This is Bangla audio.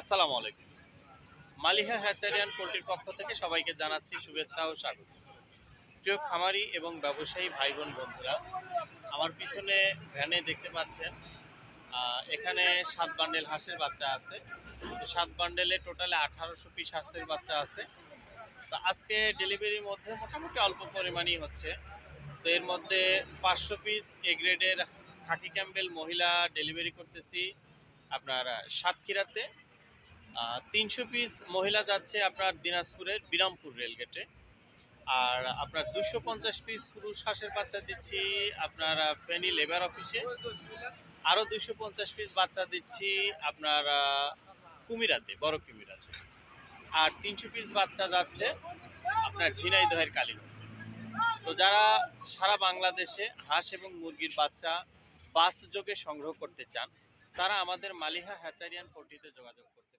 আসসালামু আলাইকুম। মালিহা হ্যাচারিয়ান পোলট্রির পক্ষ থেকে সবাইকে জানাচ্ছি শুভেচ্ছা ও স্বাগত। প্রিয় খামারি এবং ব্যবসায়ী ভাই বোন বন্ধুরা, আমার পিছনে ভ্যানে দেখতে পাচ্ছেন এখানে সাত বান্ডেল হাঁসের বাচ্চা আছে। তো সাত বান্ডেলে টোটালে আঠারোশো পিস হাঁসের বাচ্চা আছে। তো আজকে ডেলিভারির মধ্যে মোটামুটি অল্প পরিমাণই হচ্ছে। তো এর মধ্যে পাঁচশো পিস এ গ্রেডের খাকি ক্যাম্বেল মহিলা ডেলিভারি করতেছি আপনার সাতক্ষীরাতে। তিনশো পিস মহিলা যাচ্ছে আপনার দিনাজপুরের বিরামপুর রেলগেটে। আর আপনার দুশো পঞ্চাশ পিস পুরুষ হাঁসের বাচ্চা দিচ্ছি আপনার ফেনী লেবার অফিসে আরও দুশো পঞ্চাশ পিস বাচ্চা দিচ্ছি আপনার কুমিরাতে, বড় কুমিরাতে। আর তিনশো পিস বাচ্চা যাচ্ছে আপনার ঝিনাইদহের কালীগঞ্জে। তো যারা সারা বাংলাদেশে হাঁস এবং মুরগির বাচ্চা বাস যোগে সংগ্রহ করতে চান, তারা আমাদের মালিহা হ্যাচারিয়ান পোল্ট্রিতে যোগাযোগ করতে